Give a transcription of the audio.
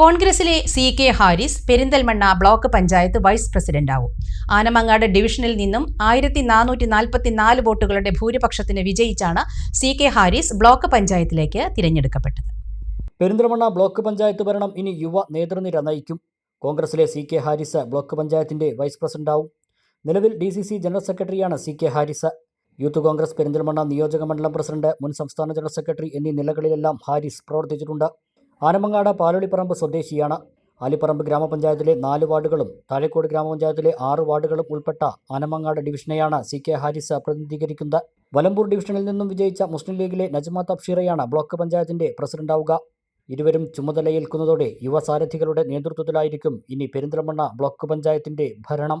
കോൺഗ്രസിലെ C K Haris Perinthalmanna block panchayat vice പ്രസിഡന്റാവും. Anamangad ഡിവിഷനിൽ നിന്നും ആയിരത്തി നാനൂറ്റി നാൽപ്പത്തിനാല് വോട്ടുകളുടെ ഭൂരിപക്ഷത്തിന് വിജയിച്ചാണ് സി കെ ഹാരിസ് ബ്ലോക്ക് പഞ്ചായത്തിലേക്ക് തിരഞ്ഞെടുക്കപ്പെട്ടത്. പെരിന്തൽമണ്ണ ബ്ലോക്ക് പഞ്ചായത്ത് ഭരണം ഇനി യുവ നേതൃനിര നയിക്കും. കോൺഗ്രസിലെ സി കെ ഹാരിസ് ബ്ലോക്ക് പഞ്ചായത്തിന്റെ വൈസ് പ്രസിഡന്റാവും. നിലവിൽ ഡി സി സി ജനറൽ സെക്രട്ടറിയാണ് C K Haris. Youth Congress Perinthalmanna നിയോജക മണ്ഡലം പ്രസിഡന്റ് മുൻ സംസ്ഥാന ജനറൽ സെക്രട്ടറി എന്നീ നിലകളിലെല്ലാം ഹാരിസ് പ്രവർത്തിച്ചിട്ടുണ്ട്. ആനമങ്ങാട് പാലോളിപ്പറമ്പ് സ്വദേശിയാണ്. ആലിപ്പറമ്പ് ഗ്രാമപഞ്ചായത്തിലെ നാല് വാർഡുകളും താഴേക്കോട് ഗ്രാമപഞ്ചായത്തിലെ ആറ് വാർഡുകളും ഉൾപ്പെട്ട ആനമങ്ങാട് ഡിവിഷനെയാണ് സി കെ ഹാരിസ് പ്രതിനിധീകരിക്കുന്നത്. വലമ്പൂർ ഡിവിഷനിൽ നിന്നും വിജയിച്ച മുസ്ലിം ലീഗിലെ നജ്മ തബ്ഷീറയാണ് ബ്ലോക്ക് പഞ്ചായത്തിന്റെ പ്രസിഡന്റാവുക. ഇരുവരും ചുമതലയേൽക്കുന്നതോടെ യുവസാരഥികളുടെ നേതൃത്വത്തിലായിരിക്കും ഇനി പെരിന്തൽമണ്ണ ബ്ലോക്ക് പഞ്ചായത്തിന്റെ ഭരണം.